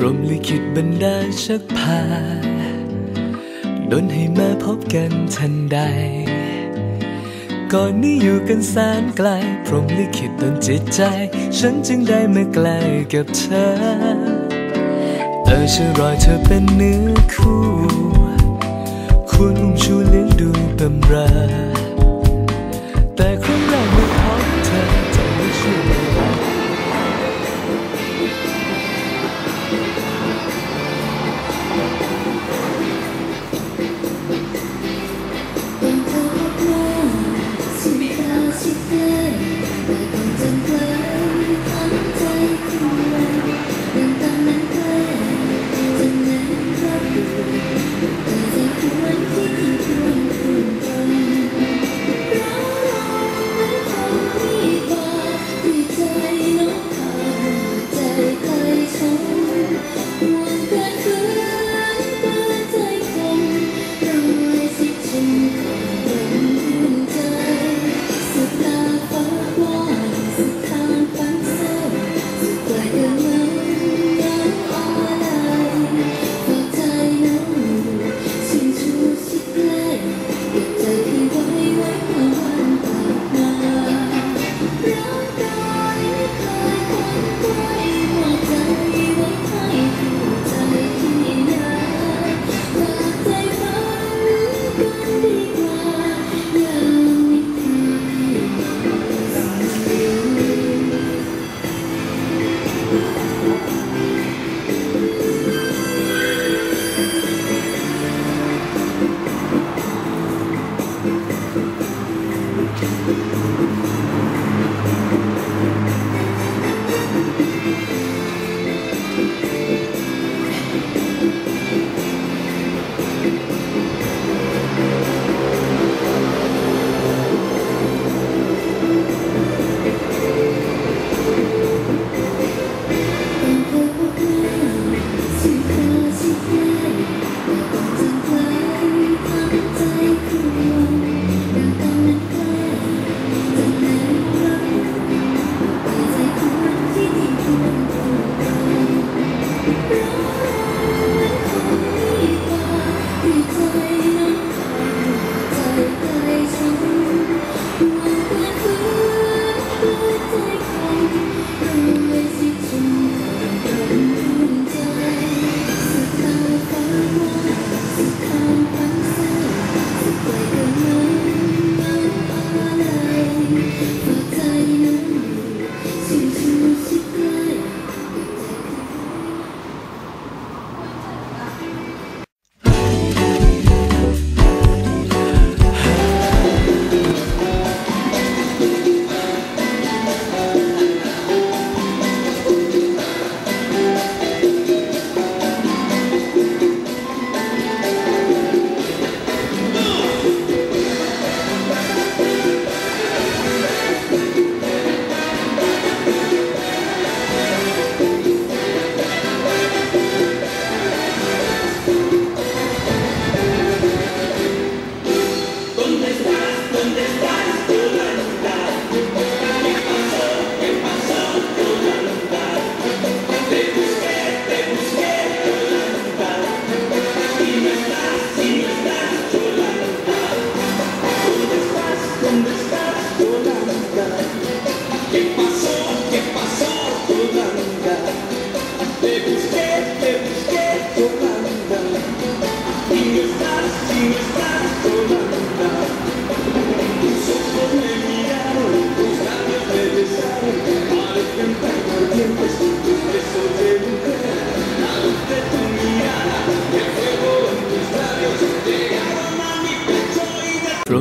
พรหมลิขิตบันดาลชักพาดนให้มาพบกันทันใด ก่อนนี้อยู่กันแสนไกล พรหมลิขิตดนจิตใจ ฉันจึงได้มาใกล้กับเธอ เออฉันรอเธอเป็นเนื้อคู่ คุณอุ้มชูเลี้ยงดูบำเรอ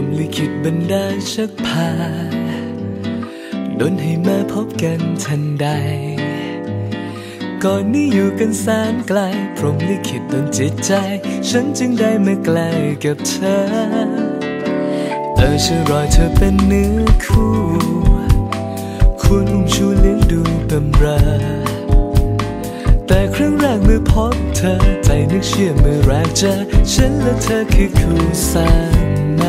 มลิขิตบันดาลชักพาดนให้มาพบกันทันใด ก่อนนี้อยู่กันแสนไกล พรหมลิขิตดนจิตใจ ฉันจึงได้มาใกล้กับเธอ เออฉันรอเธอเป็นเนื้อคู่คุณอุ้มชูเลี้ยงดูบำรอแต่ครั้งแรกเมื่อพบเธอ ใจนึกเชื่อเมื่อแรกเจอฉันและเธอคือคู่สัญ